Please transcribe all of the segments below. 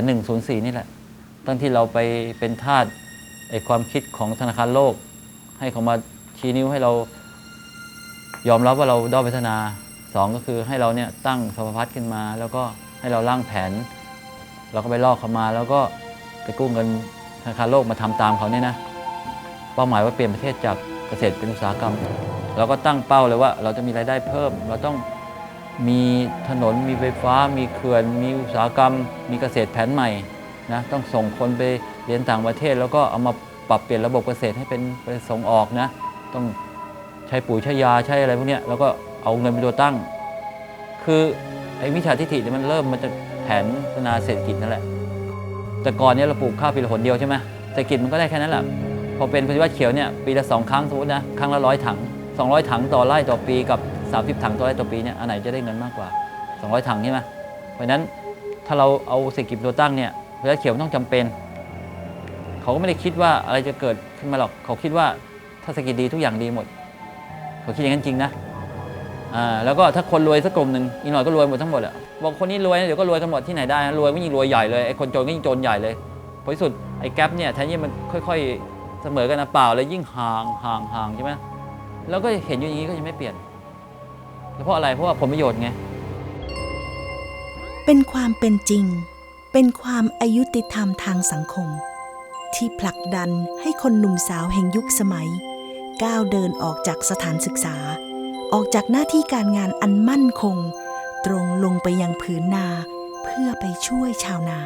แผน104 นี่แหละ ตั้งที่เราไปเป็นทาสไอความคิดของธนาคารโลก ให้เขามาชี้นิ้วให้เรายอมรับว่าเราด้อยพัฒนาสองก็คือให้เราเนี่ยตั้งสภาพัฒน์ขึ้นมา แล้วก็ให้เราร่างแผน เราก็ไปลอกเขามา แล้วก็ไปกู้เงินธนาคารโลกมาทำตามเขาเนี่ยนะ เป้าหมายว่าเปลี่ยนประเทศจากเกษตรเป็นอุตสาหกรรม เราก็ตั้งเป้าเลยว่าเราจะมีรายได้เพิ่ม เราต้อง มีถนนมีไฟฟ้า มีเขื่อน มีอุตสาหกรรม มีเกษตรแผนใหม่นะต้องส่งคนไปเรียนต่างประเทศ แล้วก็เอามาปรับเปลี่ยนระบบเกษตรให้เป็นเป็นส่งออกนะต้องใช้ปุ๋ยใช้ยาใช้อะไรพวกเนี้ยแล้วก็เอาเงินเป็นตัวตั้ง คือไอ้มิจฉาทิฏฐิเนี่ยมันเริ่มมาจากแผนพัฒนาเศรษฐกิจนั่นแหละแต่ก่อนเนี่ยเราปลูกข้าวปีละหนเดียวใช่ไหมเศรษฐกิจมันก็ได้แค่นั้นแหละพอเป็นปฏิวัติเขียวเนี่ยปีละสองครั้งสมมตินะครั้งละร้อยถัง200 ถังต่อไร่ต่อปีกับ 30 ถังต่อไร่ต่อปีเนี่ยอันไหนจะได้เงินมากกว่า 200 ถังใช่ไหมเพราะฉะนั้นถ้าเราเอาเศรษฐกิจเป็นตัวตั้งเนี่ยปฏิวัติเขียวมันต้องจำเป็น เขาก็ไม่ได้คิดว่าอะไรจะเกิดขึ้นมาหรอกเขาคิดว่าถ้าเศรษฐกิจดีทุกอย่างดีหมด เขาคิดอย่างนั้นจริงนะอ่าแล้วก็ถ้าคนรวยสักกลุ่มหนึ่งอีกหน่อยก็รวยหมดทั้งหมดอะบอกคนนี้รวยนะเดี๋ยวก็รวยกันหมดที่ไหนได้รวยก็ยิ่งรวยใหญ่เลยไอ้คนจนก็ยิ่งจนใหญ่เลยผลที่สุดไอ้แกลบเนี่ยแทนที่มันค่อยๆเสมอกันนะเปล่าเลยยิ่งห่างห่างห่างใช่ไหมแล้วก็เห็นอยู่อย่างนี้ก็ยังไม่เปลี่ยน เพราะอะไรเพราะว่าผลประโยชน์ไง เป็นความเป็นจริง เป็นความอายุติธรรมทางสังคม ที่ผลักดันให้คนหนุ่มสาวแห่งยุคสมัย ก้าวเดินออกจากสถานศึกษา ออกจากหน้าที่การงานอันมั่นคง ตรงลงไปยังผืนนา เพื่อไปช่วยชาวนา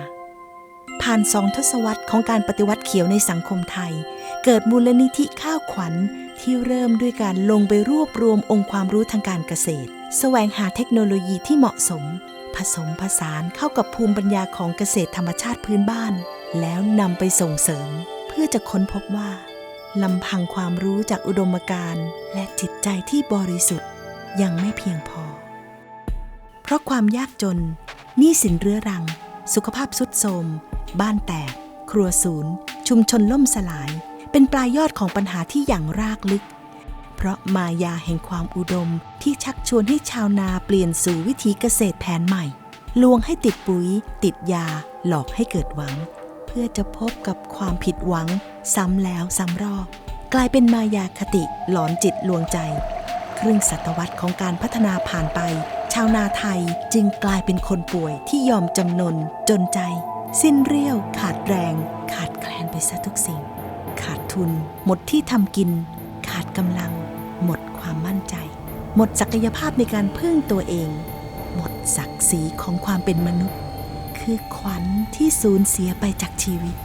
ผ่านสองทศวรรษของการปฏิวัติเขียวในสังคมไทย เกิดมูลนิธิข้าวขวัญ ที่เริ่มด้วยการลงไปรวบรวมองค์ความรู้ทางการเกษตร แสวงหาเทคโนโลยีที่เหมาะสม ผสมผสานเข้ากับภูมิปัญญาของเกษตรธรรมชาติพื้นบ้าน แล้วนำไปส่งเสริม เพื่อจะค้นพบว่าลำพังความรู้จากอุดมการณ์และจิตใจที่บริสุทธิ์ยังไม่เพียงพอ เพราะความยากจนหนี้สินเรื้อรัง สุขภาพสุดโทรมบ้านแตก ครัวศูนย์ ชุมชนล่มสลาย เป็นปลายยอดของปัญหาที่อย่างรากลึก เพราะมายาแห่งความอุดมที่ชักชวนให้ชาวนาเปลี่ยนสู่วิถีเกษตรแผนใหม่ ลวงให้ติดปุ๋ย ติดยา หลอกให้เกิดหวัง เพื่อจะพบกับความผิดหวัง ซ้ำแล้วซ้ำรอบ กลายเป็นมายาคติหลอนจิตลวงใจ ครึ่งศตวรรษของการพัฒนาผ่านไป ชาวนาไทยจึงกลายเป็นคนป่วยที่ยอมจำนนจนใจ สิ้นเรี่ยว ขาดแรง ขาดแคลนไปซะทุกสิ่ง ขาดทุน หมดที่ทำกิน ขาดกำลัง หมดความมั่นใจ หมดศักยภาพในการพึ่งตัวเอง หมดศักดิ์ศรีของความเป็นมนุษย์ คือขวัญที่สูญเสียไปจากชีวิต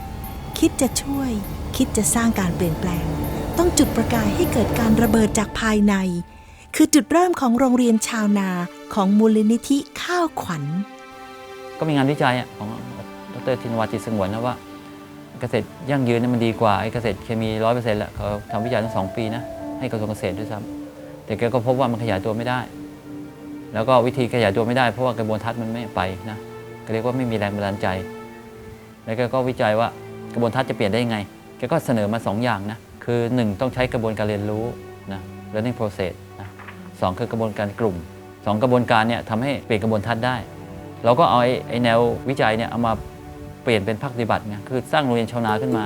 คิดจะช่วย คิดจะสร้างการเปลี่ยนแปลง ต้องจุดประกายให้เกิดการระเบิดจากภายใน คือจุดเริ่มของโรงเรียนชาวนาของมูลนิธิข้าวขวัญ ก็มีงานวิจัยของดรธินวัตจิตสงวนนะว่า เกษตรยั่งยืนเนี่ยมันดีกว่าไอ้เกษตรเคมีร้อยเปอร์เซ็นต์แหละเขาทำวิจัยทั้งสองปีนะให้กระทรวงเกษตรด้วยซ้ำแต่แกก็พบว่ามันขยายตัวไม่ได้ แล้วก็วิธีขยายตัวไม่ได้เพราะว่ากระบวนทัศน์มันไม่ไปนะก็เรียกว่าไม่มีแรงบันดาลใจ แล้วแกก็วิจัยว่ากระบวนทัศน์จะเปลี่ยนได้ยังไงแกก็เสนอมาสองอย่างนะคือหนึ่งต้องใช้กระบวนการเรียนรู้นะ learning process นะสองคือกระบวนการกลุ่มสองกระบวนการเนี่ยทำให้เปลี่ยนกระบวนทัศน์ได้ เราก็เอาไอ้แนววิจัยเนี่ยเอามา เปลี่ยนเป็นภาคปฏิบัติไงคือสร้างโรงเรียนชาวนาขึ้นมา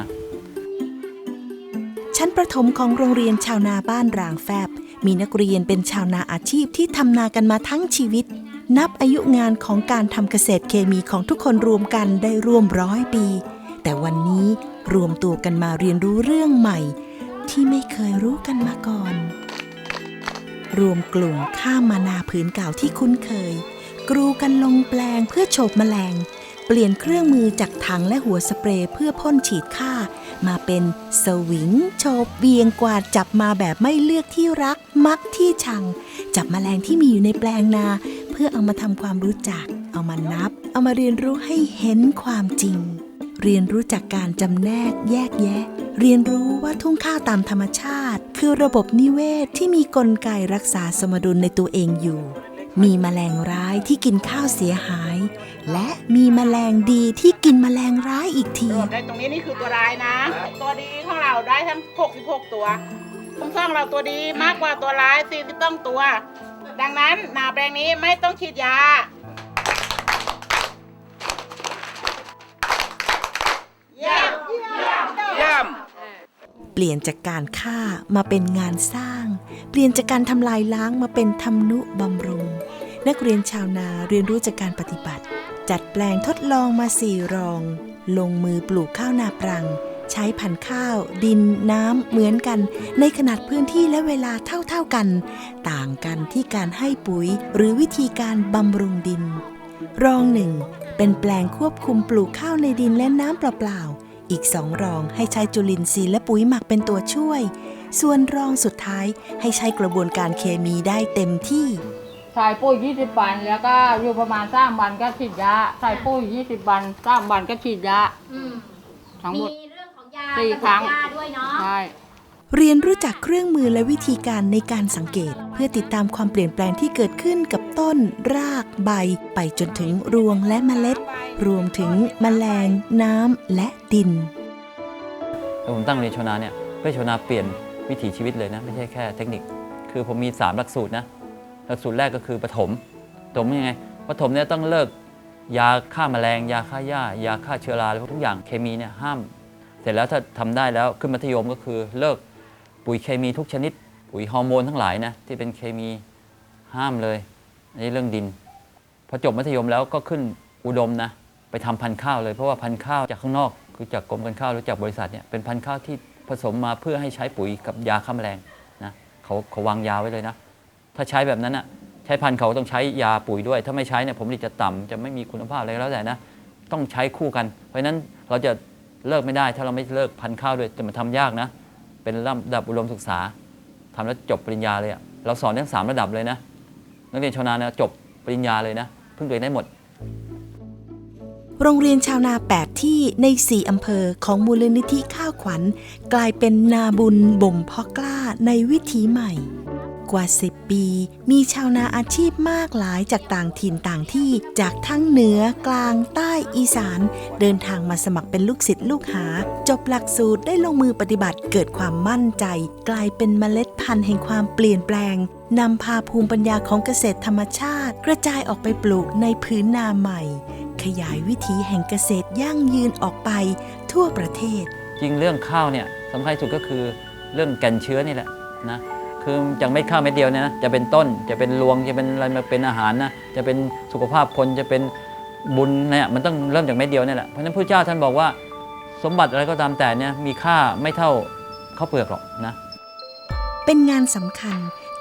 ชั้นประถมของโรงเรียนชาวนาบ้านรางแฟบ มีนักเรียนเป็นชาวนาอาชีพที่ทำนากันมาทั้งชีวิต นับอายุงานของการทำเกษตรเคมีของทุกคนรวมกันได้ร่วมร้อยปี แต่วันนี้รวมตัวกันมาเรียนรู้เรื่องใหม่ ที่ไม่เคยรู้กันมาก่อน รวมกลุ่มข้ามมานาผืนเก่าที่คุ้นเคย กรูกันลงแปลงเพื่อโฉบแมลง เปลี่ยนเครื่องมือจากถังและหัวสเปรย์เพื่อพ่นฉีดฆ่า มาเป็นสวิงโฉบเบียงกวาดจับมาแบบไม่เลือกที่รักมักที่ชัง จับแมลงที่มีอยู่ในแปลงนา เพื่อเอามาทำความรู้จัก เอามานับ เอามาเรียนรู้ให้เห็นความจริง เรียนรู้จากการจำแนกแยกแยะ เรียนรู้ว่าทุ่งข้าวตามธรรมชาติ คือระบบนิเวศที่มีกลไกรักษาสมดุลในตัวเองอยู่ มีแมลงร้ายที่กินข้าวเสียหาย และมีแมลงดีที่กินแมลงร้ายอีกทีได้ตรงนี้นี่คือตัวร้ายนะ ตัวดีของเราได้ทั้ง 66 ตัวคุ้มครองเราตัวดีมากกว่าตัวร้าย42ตัว ดังนั้นนาแปลงนี้ไม่ต้องฉีดยาเปลี่ยนจากการฆ่ามาเป็นงานสร้าง เปลี่ยนจากการทำลายล้างมาเป็นทำนุบำรุง นักเรียนชาวนาเรียนรู้จากการปฏิบัติ จัดแปลงทดลองมาสี่รอง ลงมือปลูกข้าวนาปรัง ใช้พันธุ์ข้าว ดิน น้ำ เหมือนกัน ในขนาดพื้นที่และเวลาเท่าๆกัน ต่างกันที่การให้ปุ๋ย หรือวิธีการบำรุงดิน รองหนึ่งเป็นแปลงควบคุมปลูกข้าวในดินและน้ำเปล่าๆ อีกสองรองให้ใช้จุลินทรีย์และปุ๋ยหมักเป็นตัวช่วย ส่วนรองสุดท้ายให้ใช้กระบวนการเคมีได้เต็มที่ ใส่ปุ๋ย20 วัน แล้วก็อยู่ประมาณ3วันก็ฉีดยาใส่ปุ๋ย20 วัน3วันก็ฉีดยาอืมทั้งหมด มีเรื่องของยาสี่กับครั้งยาด้วยเนาะ ใช่ เรียนรู้จักเครื่องมือและวิธีการในการสังเกต เพื่อติดตามความเปลี่ยนแปลงที่เกิดขึ้นกับต้น ราก ใบ ไปจนถึงรวงและเมล็ด รวมถึงแมลง น้ำและดินแล้วผมตั้งโรงเรียนชาวนาเนี่ยเพื่อให้ชาวนาเปลี่ยนวิถีชีวิตเลยนะ ไม่ใช่แค่เทคนิค คือผมมี 3 หลักสูตรนะ หลักสูตรแรกก็คือปฐมปฐมยังไงปฐมเนี่ยต้องเลิกยาฆ่าแมลง ยาฆ่าหญ้ายาฆ่าเชื้อราอะไรทุกอย่างเคมีเนี่ยห้าม เสร็จแล้วถ้าทำได้แล้วขึ้นมัธยมก็คือเลิกปุ๋ยเคมีทุกชนิด ปุ๋ยฮอร์โมนทั้งหลายนะที่เป็นเคมีห้ามเลยอันนี้เรื่องดินพอจบมัธยมแล้วก็ขึ้นอุดมนะไปทำพันธุ์ข้าวเลยเพราะว่าพันธุ์ข้าวจากข้างนอกคือจากกรมการข้าวหรือจากบริษัทเนี่ยเป็นพันธุ์ข้าวที่ผสมมาเพื่อให้ใช้ปุ๋ยกับยาฆ่าแมลงนะเขาเขาวางยาไว้เลยนะ ถ้าใช้แบบนั้นนะใช้พันธุ์เขาต้องใช้ยาปุ๋ยด้วย ถ้าไม่ใช้เนี่ยผลผลิตจะต่ำจะไม่มีคุณภาพอะไรแล้วแต่นะต้องใช้คู่กัน เพราะฉะนั้นเราจะเลิกไม่ได้ ถ้าเราไม่เลิกพันธุ์ข้าวด้วยจะมันทำยากนะ เป็นระดับอุดมศึกษาทำแล้วจบปริญญาเลยอะเราสอนทั้งสามระดับเลยนะนักเรียนชาวนาเนี่ยจบปริญญาเลยนะเพิ่งเรียนได้หมด โรงเรียนชาวนา 8 ที่ใน 4 อำเภอของมูลนิธิข้าวขวัญ กลายเป็นนาบุญบ่มเพาะกล้าในวิถีใหม่ กว่า 10 ปี มีชาวนาอาชีพมากหลายจากต่างถิ่นต่างที่ จากทั้งเหนือกลางใต้อีสาน เดินทางมาสมัครเป็นลูกศิษย์ลูกหา จบหลักสูตรได้ลงมือปฏิบัติเกิดความมั่นใจ กลายเป็นเมล็ดพันธุ์แห่งความเปลี่ยนแปลงนำพาภูมิปัญญาของเกษตรธรรมชาติ กระจายออกไปปลูกในพื้นนาใหม่ ขยายวิถีแห่งเกษตรยั่งยืนออกไป ทั่วประเทศ จริงเรื่องข้าวเนี่ยสำคัญที่สุดก็คือเรื่องแก่นเชื้อนี่แหละนะ คือจากเม็ดข้าวเม็ดเดียวเนี่ยนะจะเป็นต้นจะเป็นรวงจะเป็นอะไรมาเป็นอาหารนะจะเป็นสุขภาพคนจะเป็นบุญเนี่ยมันต้องเริ่มจากเม็ดเดียวนี่แหละเพราะฉะนั้นพระเจ้าท่านบอกว่าสมบัติอะไรก็ตามแต่เนี่ยมีค่าไม่เท่าข้าวเปลือกหรอกนะเป็นงานสำคัญ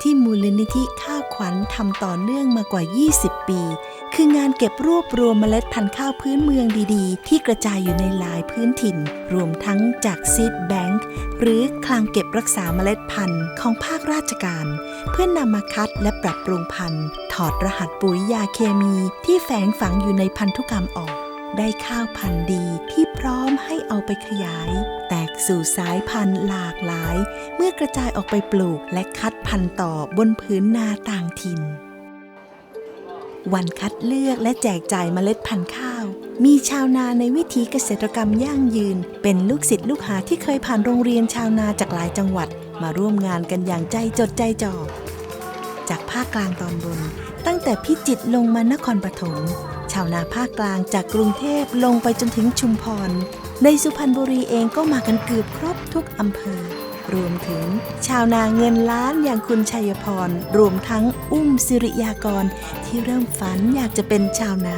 ที่มูลนิธิข้าวขวัญทำต่อเนื่องมากว่า 20 ปี คืองานเก็บรวบรวมเมล็ดพันธุ์ข้าวพื้นเมืองดีๆ ที่กระจายอยู่ในหลายพื้นถิ่น รวมทั้งจากซีดแบงค์หรือคลังเก็บรักษาเมล็ดพันธุ์ของภาคราชการ เพื่อนำมาคัดและปรับปรุงพันธุ์ ถอดรหัสปุ๋ยยาเคมีที่แฝงฝังอยู่ในพันธุกรรมออก ได้ข้าวพันธุ์ดีที่พร้อมให้เอาไปขยาย แตก สู่สายพันธุ์หลากหลาย เมื่อกระจายออกไปปลูกและคัดพันธุ์ต่อบนผืนนาต่างถิ่น วันคัดเลือกและแจกจ่ายเมล็ดพันธุ์ข้าว มีชาวนาในวิถีเกษตรกรรมยั่งยืน เป็นลูกศิษย์ลูกหาที่เคยผ่านโรงเรียนชาวนาจากหลายจังหวัด มาร่วมงานกันอย่างใจจดใจจ่อจากภาคกลางตอนบน ตั้งแต่พิจิตรลงมานครปฐมชาวนาภาคกลางจากกรุงเทพลงไปจนถึงชุมพร ในสุพรรณบุรีเองก็มากันเกือบครบทุกอำเภอ รวมถึงชาวนาเงินล้านอย่างคุณชัยพร รวมทั้งอุ้มสิริยากรที่เริ่มฝันอยากจะเป็นชาวนา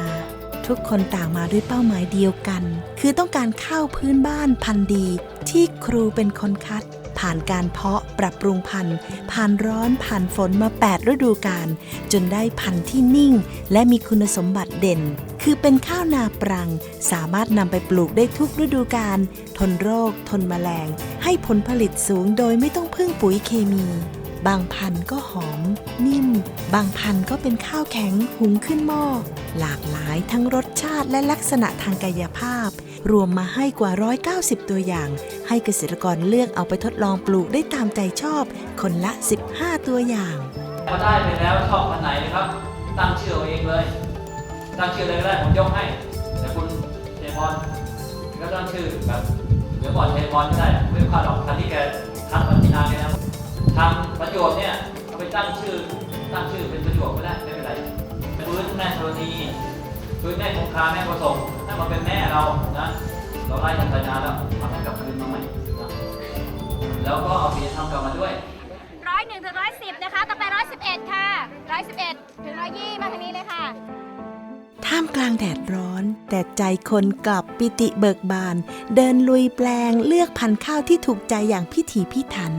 ทุกคนต่างมาด้วยเป้าหมายเดียวกัน คือต้องการข้าวพื้นบ้านพันธุ์ดีที่ครูเป็นคนคัด ผ่านการเพาะปรับปรุงพันธุ์ ผ่านร้อนผ่านฝนมา 8 ฤดูกาลจนได้พันธุ์ที่นิ่ง และมีคุณสมบัติเด่น คือเป็นข้าวนาปรัง สามารถนำไปปลูกได้ทุกฤดูกาลทนโรค ทนแมลง ให้ผลผลิตสูงโดยไม่ต้องพึ่งปุ๋ยเคมี บางพันก็หอม นิ่ม บางพันก็เป็นข้าวแข็งหุงขึ้นหม้อ หลากหลายทั้งรสชาติและลักษณะทางกายภาพ รวมมาให้กว่า 190 ตัวอย่าง ให้เกษตรกรเลือกเอาไปทดลองปลูกได้ตามใจชอบ คนละ 15 ตัวอย่างพอได้ไปแล้วชอบอันไหนครับตั้งชื่อเองเลยตั้งชื่อเลยก็ได้ผมยกให้แต่คุณเทพรก็ตั้งชื่อแบบเดี๋ยวก่อนเทพรก็ได้ไม่พลาดหรอกทันที่แกทักปัญญาเนี่ยนะ ทำประโยชน์เนี่ยเอาไปตั้งชื่อตั้งชื่อเป็นประโยชน์ก็ได้ไม่เป็นไรฟื้นแม่ธรณีฟื้นแม่คงคาแม่ประสงค์นั่นมาเป็นแม่เรานะเราไล่ทำสัญญาแล้วทำให้กลับคืนมาใหม่นะแล้วก็เอาศีลธรรมกลับมาด้วยร้อยหนึ่งถึงร้อยสิบนะคะต่อไปร้อยสิบเอ็ดค่ะร้อยสิบเอ็ดถึงร้อยยี่มาทางนี้เลยค่ะท่ามกลางแดดร้อน แต่ใจคนกลับปิติเบิกบาน เดินลุยแปลงเลือกพันธุ์ข้าวที่ถูกใจอย่างพิถีพิถัน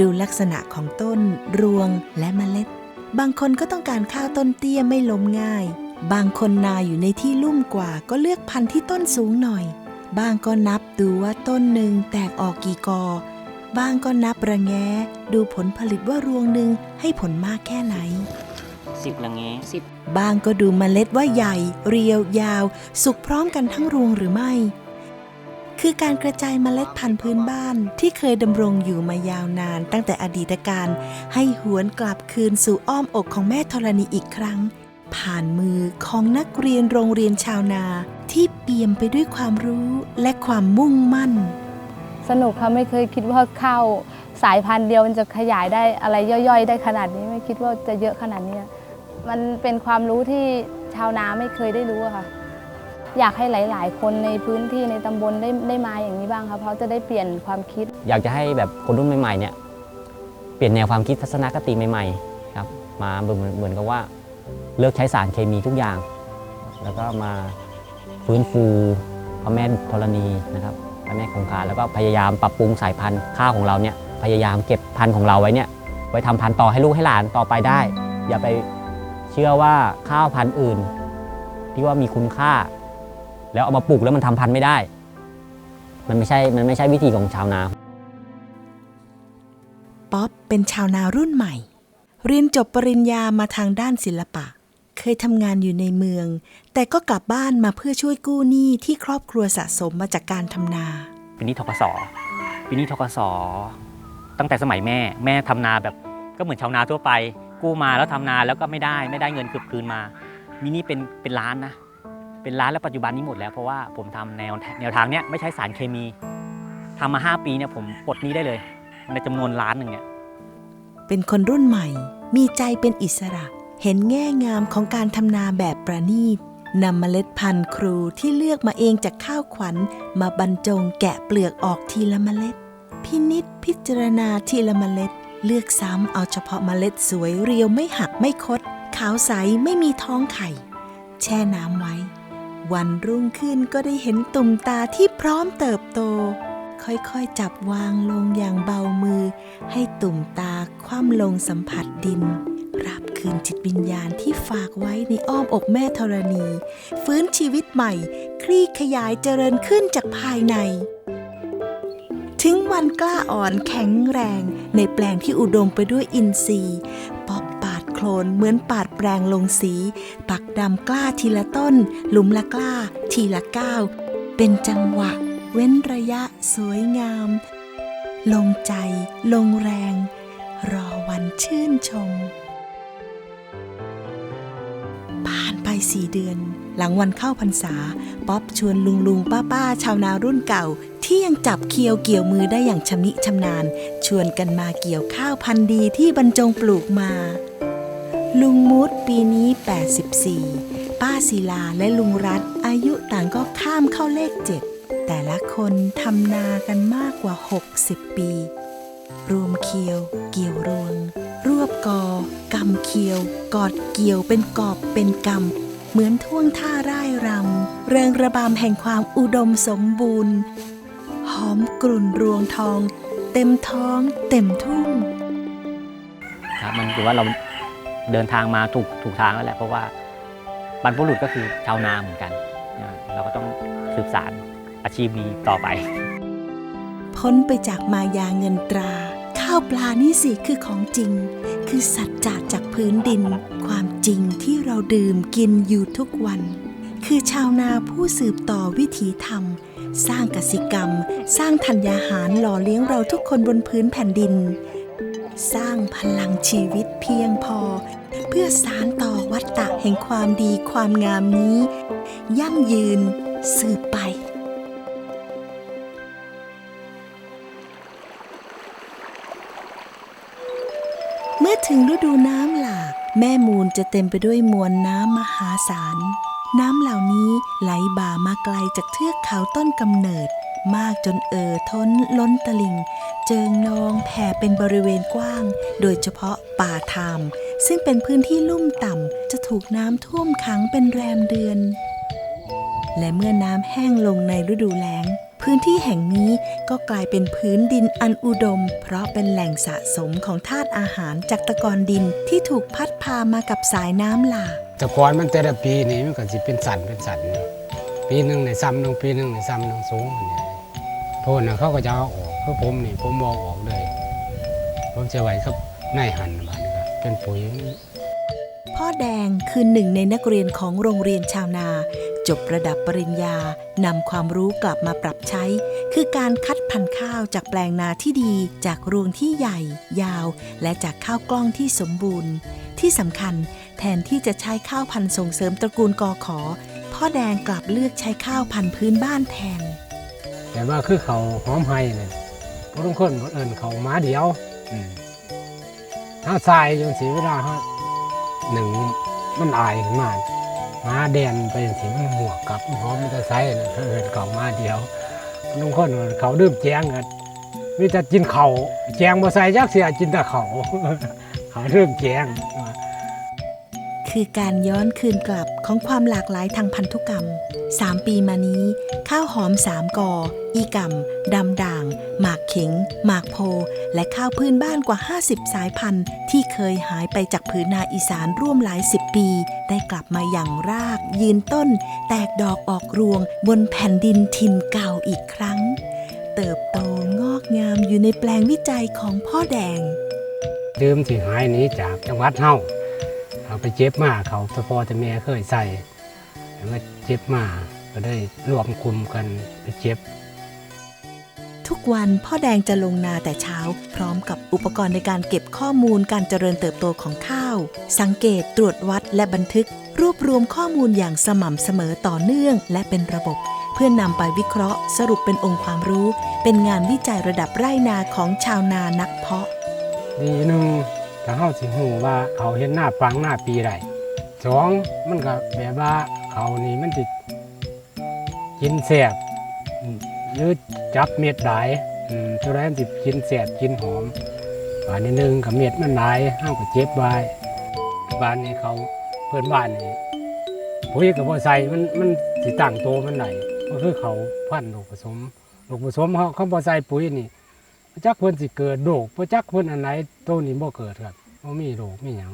ดูลักษณะของต้น รวงและเมล็ด บางคนก็ต้องการข้าวต้นเตี้ยไม่ล้มง่าย บางคนนาอยู่ในที่ลุ่มกว่าก็เลือกพันธุ์ที่ต้นสูงหน่อย บางก็นับดูว่าต้นหนึ่งแตกออกกี่กอ บางก็นับระแงะดูผลผลิตว่ารวงหนึ่งให้ผลมากแค่ไหนสิบละแงสิบบางก็ดูเมล็ดว่าใหญ่ เรียวยาว สุกพร้อมกันทั้งรวงหรือไม่ คือการกระจายเมล็ดพันธุ์พื้นบ้านที่เคยดำรงอยู่มายาวนานตั้งแต่อดีตการ ให้หวนกลับคืนสู่อ้อมอกของแม่ธรณีอีกครั้ง ผ่านมือของนักเรียนโรงเรียนชาวนาที่เปี่ยมไปด้วยความรู้และความมุ่งมั่น สนุกค่ะไม่เคยคิดว่าข้าวสายพันธุ์เดียวมันจะขยายได้อะไรย่อยๆ ได้ขนาดนี้ไม่คิดว่าจะเยอะขนาดนี้ มันเป็นความรู้ที่ชาวนาไม่เคยได้รู้อะค่ะ อยากให้หลาย ๆ คนในพื้นที่ในตำบลได้ได้มาอย่างนี้บ้างค่ะเพราะจะได้เปลี่ยนความคิด อยากจะให้แบบคนรุ่นใหม่ ๆ เนี่ยเปลี่ยนแนวความคิดทัศนคติใหม่ ๆ ครับ มาเหมือนเหมือนกับว่าเลิกใช้สารเคมีทุกอย่าง แล้วก็มาฟื้นฟูพระแม่ธรณีนะครับพระแม่คงคาแล้วก็พยายามปรับปรุงสายพันธุ์ข้าวของเราเนี่ยพยายามเก็บพันธุ์ของเราไว้เนี่ยไว้ทำพันธุ์ต่อให้ลูกให้หลานต่อไปได้ อย่าไปเชื่อว่าข้าวพันธุ์อื่น ที่ว่ามีคุณค่า แล้วเอามาปลูกแล้วมันทำพันธุ์ไม่ได้ มันไม่ใช่ มันไม่ใช่วิธีของชาวนา ป๊อปเป็นชาวนารุ่นใหม่ เรียนจบปริญญามาทางด้านศิลปะ เคยทำงานอยู่ในเมือง แต่ก็กลับบ้านมาเพื่อช่วยกู้หนี้ที่ครอบครัวสะสมมาจากการทำนาปีนี้ทกสปีนี้ทกสตั้งแต่สมัยแม่ แม่ทำนาแบบก็เหมือนชาวนาทั่วไป กู้มาแล้วทำนาแล้วก็ไม่ได้ ไม่ได้เงินคืนคืนมามินี่เป็นเป็นล้านนะ เป็นล้านแล้วปัจจุบันนี้หมดแล้วเพราะว่าผมทำแนวแนวทางเนี้ยไม่ใช้สารเคมีทำมา 5 ปีเนี่ยผมปลดนี้ได้เลย ในจำนวนล้านหนึ่งเนี่ยเป็นคนรุ่นใหม่ มีใจเป็นอิสระ เห็นแง่งามของการทำนาแบบประณีตนำเมล็ดพันธุ์ครูที่เลือกมาเองจากข้าวขวัญ มาบรรจงแกะเปลือกออกทีละเมล็ด พินิษพิจารณาทีละเมล็ด เลือกซ้ำเอาเฉพาะเมล็ดสวยเรียวไม่หักไม่คด ขาวใสไม่มีท้องไข่ แช่น้ำไว้ วันรุ่งขึ้นก็ได้เห็นตุ่มตาที่พร้อมเติบโต ค่อยๆจับวางลงอย่างเบามือ ให้ตุ่มตาคว่ำลงสัมผัสดิน รับคืนจิตวิญญาณที่ฝากไว้ในอ้อมอกแม่ธรณี ฟื้นชีวิตใหม่ คลี่ขยายเจริญขึ้นจากภายใน ถึงวันกล้าอ่อนแข็งแรงในแปลงที่อุดมไปด้วยอินทรีย์ ป๊อป โคลนเหมือนปาดแปลงลงสี ปักดำกล้าทีละต้น หลุมละกล้า ทีละก้าว เป็นจังหวะ เว้นระยะสวยงาม ลงใจ ลงแรง รอวันชื่นชม ผ่านไปสี่เดือน หลังวันเข้าพรรษา ป๊อบชวนลุงลุงป้าป้าชาวนารุ่นเก่าที่ยังจับเคียวเกี่ยวมือได้อย่างชำนิชำนาญ ชวนกันมาเกี่ยวข้าวพันธุ์ดีที่บรรจงปลูกมา ลุงมุดปีนี้ 84 ป้าศิลาและลุงรัฐอายุต่างก็ข้ามเข้าเลขเจ็ดแต่ละคนทำนากันมากกว่า 60 ปี รวมเคียว เกี่ยวรวง รวบกอกำเคียว กอดเกี่ยวเป็นกอบเป็นกำ เหมือนท่วงท่าร่ายรำ เริงระบำแห่งความอุดมสมบูรณ์ หอมกลุ่นรวงทอง เต็มท้อง เต็มทุ่งครับมันถือว่าเรา เดินทางมาถูกถูกทางแล้วแหละเพราะว่าบรรพบุรุษก็คือชาวนาเหมือนกัน เราก็ต้องสืบสารอาชีพนี้ต่อไป พ้นไปจากมายาเงินตรา ข้าวปลานี่สิคือของจริง คือสัจจะจากพื้นดิน ความจริงที่เราดื่มกินอยู่ทุกวัน คือชาวนาผู้สืบต่อวิถีธรรม สร้างกสิกรรม สร้างธัญญาหารหล่อเลี้ยงเราทุกคนบนพื้นแผ่นดิน สร้างพลังชีวิตเพียงพอ เพื่อสารต่อวัตตะแห่งความดีความงามนี้ ยั่งยืนสืบไปเมื่อถึงฤดูน้ำหลากแม่มูลจะเต็มไปด้วยมวลน้ำมหาศาล น้ำเหล่านี้ไหลบ่ามาไกลจากเทือกเขาต้นกำเนิด มากจนเอ่อท้นล้นตลิ่ง เจิงนองแผ่เป็นบริเวณกว้าง โดยเฉพาะป่าทาม ซึ่งเป็นพื้นที่ลุ่มต่ำจะถูกน้ำท่วมขังเป็นแรมเดือน และเมื่อน้ำแห้งลงในฤดูแล้ง พื้นที่แห่งนี้ก็กลายเป็นพื้นดินอันอุดม เพราะเป็นแหล่งสะสมของธาตุอาหารจากตะกอนดินที่ถูกพัดพามากับสายน้ำหลากต่ก่อนมันแต่ละปีนี่มันก็สิเป็นสันเป็นสันปีหนึ่งในซ้ำหนึ่งปีหนึ่งในซ้ำหนึ่งสูงเนี่ย โทษนะเขาก็จะเอาออกคือผมนี่ผมบอกออกเลยผมจะไว้ครับนายหันบ้านนี้ครับเป็นปุ๋ยพ่อแดงคือหนึ่งในนักเรียนของโรงเรียนชาวนา จบระดับปริญญานำความรู้กลับมาปรับใช้ คือการคัดพันธุ์ข้าวจากแปลงนาที่ดี จากรวงที่ใหญ่ ยาว และจากข้าวกล้องที่สมบูรณ์ ที่สำคัญแทนที่จะใช้ข้าวพันธุ์ส่งเสริมตระกูลกอขอ พ่อแดงกลับเลือกใช้ข้าวพันธุ์พื้นบ้านแทน แต่ว่าคือเขาหอมไห้เนี่ยพวกทุกคนเอิญเขาหมาเดียวอืมถ้าทรายจนสีเวลาเขาหนึ่งมันอายขึ้นมาหมาแดนไปสีมันหัวกกับหอมมันจะใส่นะเอิญเขาหมาเดียวทุกคนเขาดื่มแจงกันมีแต่กินเขาวแจงบ่ใส่ยักเสียกินแต่เขาเขาดื่มแจง คือการย้อนคืนกลับของความหลากหลายทางพันธุกรรม 3 ปีมานี้ ข้าวหอมสามกอ อีกำดำด่าง หมากเข็ง หมากโพ และข้าวพื้นบ้านกว่า 50 สายพันธุ์ ที่เคยหายไปจากผืนนาอีสานร่วมหลายสิบปี ได้กลับมาอย่างราก ยืนต้น แตกดอกออกรวง บนแผ่นดินถิ่นเก่าอีกครั้ง เติบโตงอกงามอยู่ในแปลงวิจัยของพ่อแดงดื่มที่หายหนี้จากจังหวัดเฮา เอาไปเจ็บมาเขาแต่พอแต่แม่เคยใส่แล้วมาเจ็บมาก็ได้รวมกลุ่มกันไปเจ็บ ทุกวันพ่อแดงจะลงนาแต่เช้า พร้อมกับอุปกรณ์ในการเก็บข้อมูลการเจริญเติบโตของข้าว สังเกตตรวจวัดและบันทึก รวบรวมข้อมูลอย่างสม่ำเสมอต่อเนื่องและเป็นระบบ เพื่อนนำไปวิเคราะห์ สรุปเป็นองค์ความรู้ เป็นงานวิจัยระดับไร่นาของชาวนานักเพาะ ดีหนึ่ง ก็เฮาสิฮู้ว่าเขาเห็นหน้าฟังหน้าปีใดสองมันก็แบบว่าเขานี่มันสิดกินแซ่บหรือจับเม็ดหลายตัวแรกสิดกินแซ่บกินหอมบานนี้หนึ่งกับเม็ดมันหลายเฮาก็เจ็บไว้บ้านนี้เขาเพื่อนบ้านนี่ปุ๋ยกับบ่ใส่มันมันสิตั้งโตวมันไหนก็คือเขาพันลูกผสมลูกผสมเขาเขาบ่ใส่ปุ๋ยนี่ จักเพิ่นสิเกิดโรคบ่จักเพิ่นอันไหนตัวนี้บ่เกิดครับบ่มีโรคมีหยัง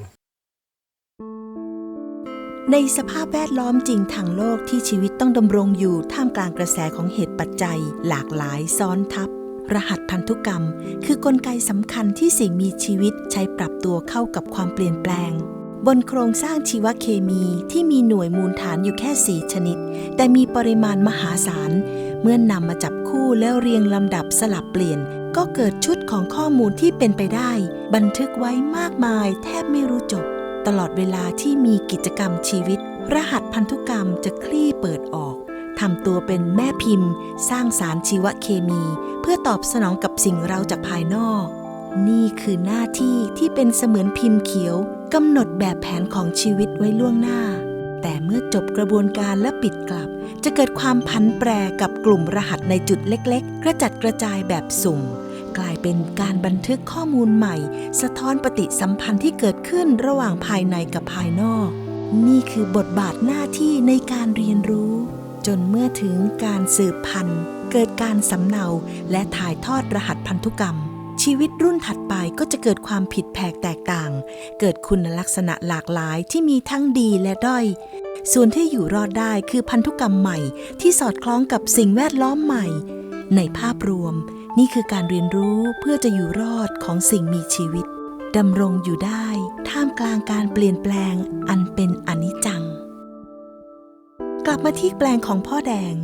ในสภาพแวดล้อมจริงทางโลกที่ชีวิตต้องดำรงอยู่ท่ามกลางกระแสของเหตุปัจจัย หลากหลายซ้อนทับ รหัสพันธุกรรม คือกลไกสำคัญที่สิ่งมีชีวิตใช้ปรับตัวเข้ากับความเปลี่ยนแปลง บนโครงสร้างชีวเคมีที่มีหน่วยมูลฐานอยู่แค่4ชนิด แต่มีปริมาณมหาศาล เมื่อนนำมาจับคู่แล้วเรียงลำดับสลับเปลี่ยน ก็เกิดชุดของข้อมูลที่เป็นไปได้ บันทึกไว้มากมายแทบไม่รู้จบ ตลอดเวลาที่มีกิจกรรมชีวิต รหัสพันธุกรรมจะคลี่เปิดออกทำตัวเป็นแม่พิมพ์ สร้างสารชีวเคมี เพื่อตอบสนองกับสิ่งเราจากภายนอก นี่คือหน้าที่ที่เป็นเสมือนพิมพ์เขียวกำหนดแบบแผนของชีวิตไว้ล่วงหน้า แต่เมื่อจบกระบวนการและปิดกลับ จะเกิดความพันแปรกับกลุ่มรหัสในจุดเล็กๆ กระจัดกระจายแบบสุ่ม กลายเป็นการบันทึกข้อมูลใหม่ สะท้อนปฏิสัมพันธ์ที่เกิดขึ้นระหว่างภายในกับภายนอก นี่คือบทบาทหน้าที่ในการเรียนรู้ จนเมื่อถึงการสืบพันธุ์ เกิดการสำเนาและถ่ายทอดรหัสพันธุกรรม ชีวิตรุ่นถัดไปก็จะเกิดความผิดแผกแตกต่าง เกิดคุณลักษณะหลากหลายที่มีทั้งดีและด้อย ส่วนที่อยู่รอดได้คือพันธุกรรมใหม่ที่สอดคล้องกับสิ่งแวดล้อมใหม่ ในภาพรวม นี่คือการเรียนรู้เพื่อจะอยู่รอดของสิ่งมีชีวิตดำรงอยู่ได้ ท่ามกลางการเปลี่ยนแปลงอันเป็นอนิจจัง กลับมาที่แปลงของพ่อแดง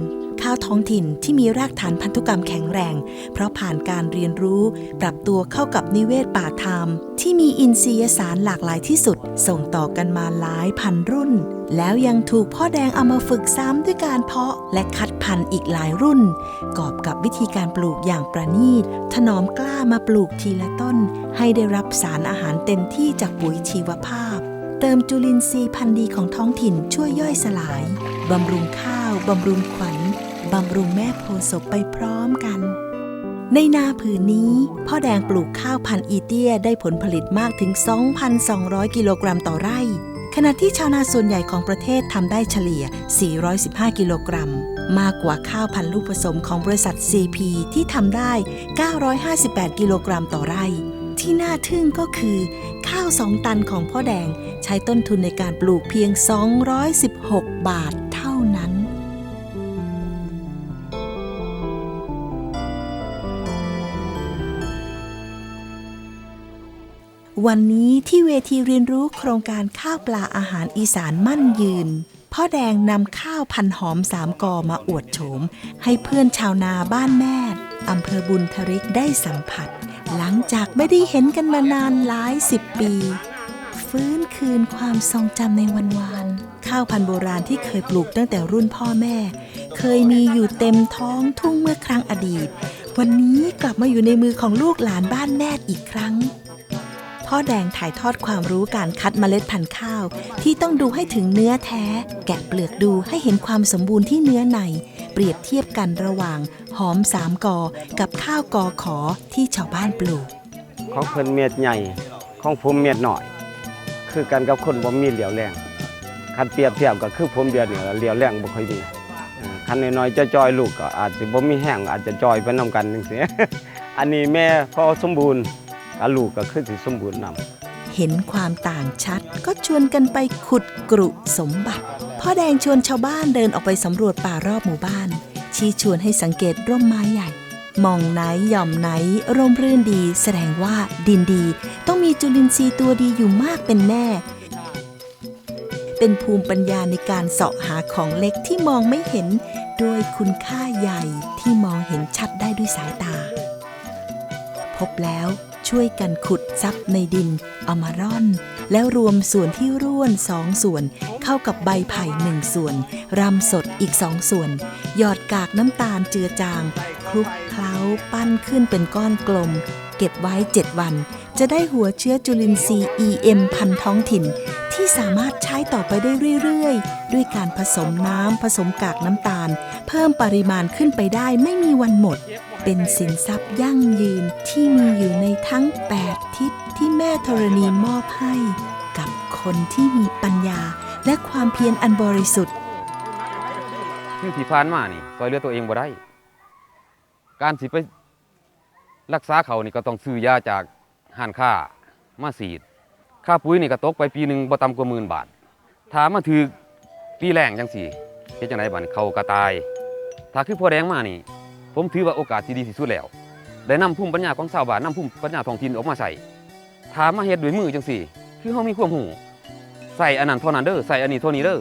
ข้าวท้องถิ่นที่มีรากฐานพันธุกรรมแข็งแรง เพราะผ่านการเรียนรู้ ปรับตัวเข้ากับนิเวศป่าทามที่มีอินทรียสารหลากหลายที่สุด ส่งต่อกันมาหลายพันรุ่น แล้วยังถูกพ่อแดงเอามาฝึกซ้ำด้วยการเพาะและคัดพันธุ์อีกหลายรุ่น กอบกับวิธีการปลูกอย่างประณีต ถนอมกล้ามาปลูกทีละต้น ให้ได้รับสารอาหารเต็มที่จากปุ๋ยชีวภาพ เติมจุลินทรีย์พันธุ์ดีของท้องถิ่นช่วยย่อยสลาย บำรุงข้าว บำรุงขวัญ บำรุงแม่โพศพไปพร้อมกัน ในนาผืนนี้ พ่อแดงปลูกข้าวพันอีเตี้ยได้ผลผลิตมากถึง 2,200 กิโลกรัมต่อไร่ ขณะที่ชาวนาส่วนใหญ่ของประเทศทำได้เฉลี่ย 415 กิโลกรัม มากกว่าข้าวพันลูกผสมของบริษัท CP ที่ทำได้ 958 กิโลกรัมต่อไร่ที่น่าทึ่งก็คือ ข้าว2ตันของพ่อแดง ใช้ต้นทุนในการปลูกเพียง 216 บาท วันนี้ที่เวทีเรียนรู้โครงการข้าวปลาอาหารอีสานมั่นยืน พ่อแดงนำข้าวพันหอมสามกอมาอวดโฉม ให้เพื่อนชาวนาบ้านแม่อำเภอบุญทริกได้สัมผัส หลังจากไม่ได้เห็นกันมานานหลายสิบปี ฟื้นคืนความทรงจำในวันวานข้าวพันโบราณที่เคยปลูกตั้งแต่รุ่นพ่อแม่ เคยมีอยู่เต็มท้องทุ่งเมื่อครั้งอดีต วันนี้กลับมาอยู่ในมือของลูกหลานบ้านแม่อีกครั้ง พ่อแดงถ่ายทอดความรู้การคัดเมล็ดพันธุ์ข้าว ที่ต้องดูให้ถึงเนื้อแท้ แกะเปลือกดูให้เห็นความสมบูรณ์ที่เนื้อใน เปรียบเทียบกันระหว่าง หอมสามกอ กับข้าวกอขอที่ชาวบ้านปลูก ของเพิ่นเม็ดใหญ่ของผมเม็ดหน่อย คือกันกับคนบ่มีเหลียวแรงคันเปรียบเทียบก็คือผมเดียวนี่ล่ะเหลียวแรงบ่ค่อยมีคันน้อยๆจะจอยลูกก็อาจสิบ่มีแห้งอาจจะจอยไปนํกันจังซี่อันนี้แม่พอสมบูรณ์ กับลูกก็คือสิสมบูรณ์นํเห็นความต่างชัดก็ชวนกันไปขุดกรุสมบัติพ่อแดงชวนชาวบ้านเดินออกไปสำรวจป่ารอบหมู่บ้าน ชี้ชวนให้สังเกตร่มไม้ใหญ่มองไหนหย่อมไหนร่มรื่นดี แสดงว่าดินดี ต้องมีจุลินทรีย์ตัวดีอยู่มากเป็นแน่ เป็นภูมิปัญญาในการเสาะหาของเล็กที่มองไม่เห็นด้วยคุณค่าใหญ่ที่มองเห็นชัดได้ด้วยสายตา พบแล้ว ช่วยกันขุดซับในดินเอามาร่อน แล้วรวมส่วนที่ร่วนสองส่วน เข้ากับใบไผ่หนึ่งส่วน รำสดอีกสองส่วน หยอดกากน้ำตาลเจือจาง คลุกเคล้าปั้นขึ้นเป็นก้อนกลม เก็บไว้7วัน จะได้หัวเชื้อจุลินทรีย์ EM พันท้องถิ่น ที่สามารถใช้ต่อไปได้เรื่อยๆ ด้วยการผสมน้ำผสมกากน้ำตาล เพิ่มปริมาณขึ้นไปได้ไม่มีวันหมด เป็นสินทรัพย์ยั่งยืนที่มีอยู่ในทั้ง 8 ทิศที่แม่ธรณีมอบให้ กับคนที่มีปัญญาและความเพียรอันบริสุทธิ์คือที่ผ่านมานี่ซอยเลือตัวเองบ่ได้ การสิไปรักษาเขานี่ก็ต้องซื้อยาจากห้านค้ามาสีด ค่าปุ๋ยนี่ก็ตกไปปีหนึ่งบ่ต่ำกว่าหมื่นบาท ถามมาถือปีแรงจังสี่เฮ็ดจังไดบัดนี้เขาก็ตาย ถ้าคือพ่อแดงมานี่ ผมถือว่าโอกาสที่ดีที่สุดแล้วได้นำภูมิปัญญาของชาวบ้านนำภูมิปัญญาท้องถิ่นออกมาใส่ถามาเฮ็ดด้วยมือจังสี่ คือเฮามีความรู้ใส่อันนั้นเท่านั้นเด้อใส่อันนี้เท่านี้เด้อ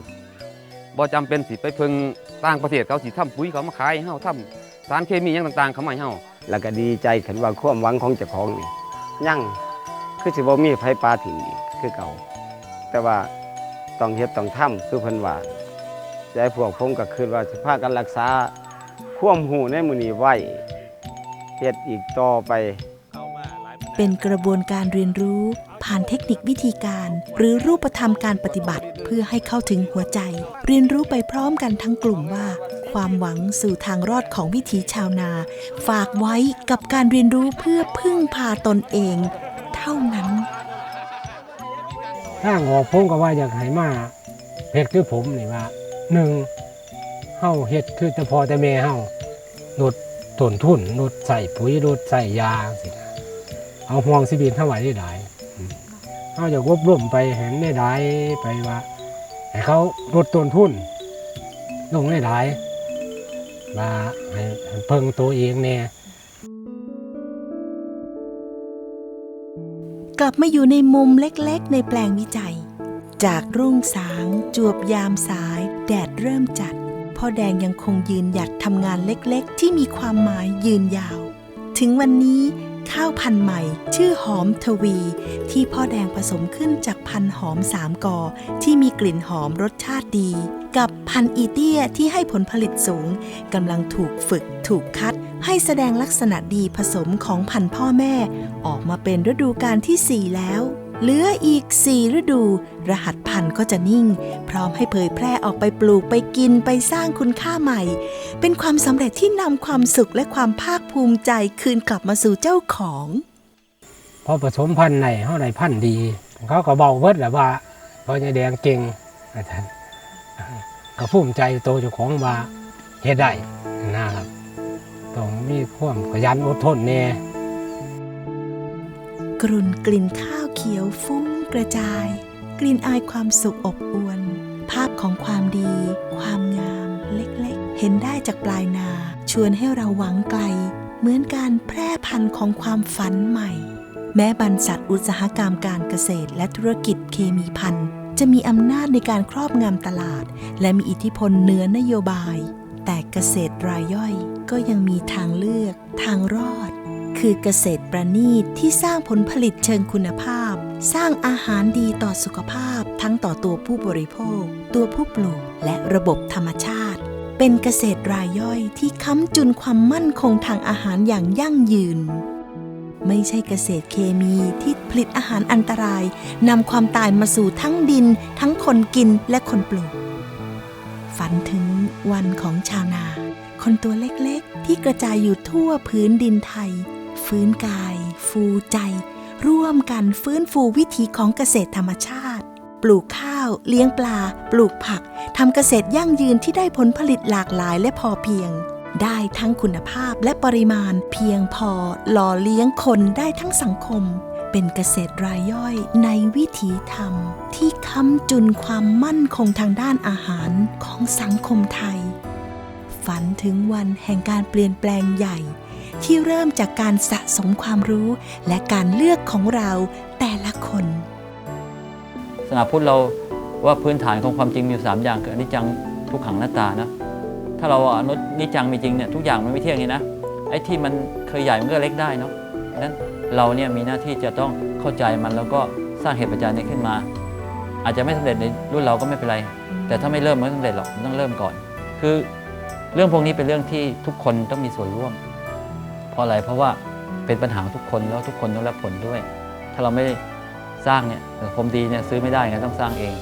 บ่จำเป็นสิไปเพิ่งต่างประเทศเขาสิทำปุ๋ยเขามาขายให้เฮาทำสารเคมีหยังต่างๆ เขามาให้เฮาแล้วก็ดีใจขันว่าความหวังของเจ้าของนี่ยังคือสิบ่มีไผปลาถิ่นอีกคือเก่า แต่ว่าต้องเฮ็ดต้องทำคือเพิ่นว่าใจพวกผมก็คือว่าสิพากันรักษา ความหูในมื้อนี้ไว้เฮ็ดอีกต่อไป เป็นกระบวนการเรียนรู้ผ่านเทคนิควิธีการ หรือรูปธรรมการปฏิบัติ เพื่อให้เข้าถึงหัวใจ เรียนรู้ไปพร้อมกันทั้งกลุ่มว่า ความหวังสู่ทางรอดของวิถีชาวนา ฝากไว้กับการเรียนรู้เพื่อพึ่งพาตนเอง เท่านั้นถ้างอกผมก็ว่าอยากให้มาเฮ็ดคือผมนี่ว่าหนึ่งเฮาเฮ็ดคือแต่พอแต่แม่เฮาลดต้นทุนลดใส่ปุ๋ยลดใส่ยาสินะเอาห่วงชีวิตเฮาไหว้ได้หลายเฮาจะรวบรวมไปเห็นได้หลายไปว่าให้เขาลดต้นทุนลงได้หลายว่าให้เพิ่งตัวเองแน่กลับมาอยู่ในมุมเล็กๆ ในแปลงวิจัย จากรุ่งสาง จวบยามสาย แดดเริ่มจัด พ่อแดงยังคงยืนหยัดทำงานเล็กๆ ที่มีความหมายยืนยาว ถึงวันนี้ข้าวพันธุ์ใหม่ ชื่อหอมทวี ที่พ่อแดงผสมขึ้นจากพันธุ์หอมสามกอ ที่มีกลิ่นหอมรสชาติดี กับพันธุ์อีเตี้ยที่ให้ผลผลิตสูงกำลังถูกฝึกถูกคัด ให้แสดงลักษณะดีผสมของพันธุ์พ่อแม่ ออกมาเป็นฤดูกาลที่ 4 แล้ว เหลืออีก4ฤดู รหัสพันธุ์ก็จะนิ่ง พร้อมให้เผยแพร่ออกไปปลูกไปกินไปสร้างคุณค่าใหม่ เป็นความสำเร็จที่นำความสุขและความภาคภูมิใจคืนกลับมาสู่เจ้าของพอผสมพันธุ์ในเฮาได้พันธุ์ดี เขาก็บอกเบิดแหละว่าพอยายแดงเก่งอาจารย์ก็ภูมิใจโตเจ้าของว่าเฮ็ดได้นะครับต้องมีความขยันอดทนแน่ กรุ่นกลิ่นข้าวเขียวฟุ้งกระจาย กลิ่นอายความสุขอบอวลภาพของความดี ความงามเล็กๆ เห็นได้จากปลายนา ชวนให้เราหวังไกล เหมือนการแพร่พันธุ์ของความฝันใหม่ แม้บรรษัทอุตสาหกรรมการเกษตรและธุรกิจเคมีพันธุ์จะมีอำนาจในการครอบงำตลาด และมีอิทธิพลเหนือนโยบาย แต่เกษตรรายย่อยก็ยังมีทางเลือก ทางรอด คือเกษตรประณีตที่สร้างผลผลิตเชิงคุณภาพ สร้างอาหารดีต่อสุขภาพ ทั้งต่อตัวผู้บริโภค ตัวผู้ปลูก และระบบธรรมชาติ เป็นเกษตรรายย่อยที่ค้ำจุนความมั่นคงทางอาหารอย่างยั่งยืน ไม่ใช่เกษตรเคมีที่ผลิตอาหารอันตรายนำความตายมาสู่ทั้งดิน ทั้งคนกินและคนปลูก ฝันถึงวันของชาวนาคนตัวเล็กๆ ที่กระจายอยู่ทั่วพื้นดินไทย ฟื้นกาย ฟูใจ ร่วมกันฟื้นฟูวิถีของเกษตรธรรมชาติ ปลูกข้าว เลี้ยงปลา ปลูกผักทำเกษตรยั่งยืนที่ได้ผลผลิตหลากหลายและพอเพียง ได้ทั้งคุณภาพและปริมาณ เพียงพอหล่อเลี้ยงคนได้ทั้งสังคม เป็นเกษตรรายย่อยในวิถีธรรม ที่ค้ำจุนความมั่นคงทางด้านอาหารของสังคมไทย ฝันถึงวันแห่งการเปลี่ยนแปลงใหญ่ ที่เริ่มจากการสะสมความรู้และการเลือกของเราแต่ละคน ศาสนาพุทธเราว่าพื้นฐานของความจริงมีอยู่สามอย่างคืออนิจจังทุกขังหน้าตานะถ้าเราอนุนิจจังมีจริงเนี่ยทุกอย่างมันไม่เที่ยงนี่นะไอ้ที่มันเคยใหญ่มันก็เล็กได้เนาะดังนั้นเราเนี่ยมีหน้าที่จะต้องเข้าใจมันแล้วก็สร้างเหตุปัจจัยนี้ขึ้นมา อาจจะไม่สำเร็จในรุ่นเราก็ไม่เป็นไร แต่ถ้าไม่เริ่มมันไม่สำเร็จหรอกมันต้องเริ่มก่อน คือเรื่องพวกนี้เป็นเรื่องที่ทุกคนต้องมีส่วนร่วม เพราะอะไรเพราะว่าเป็นปัญหาของทุกคนแล้วทุกคนต้องรับผลด้วย ถ้าเราไม่สร้างเนี่ยผมดีเนี่ยซื้อไม่ได้ไงต้องสร้างเอง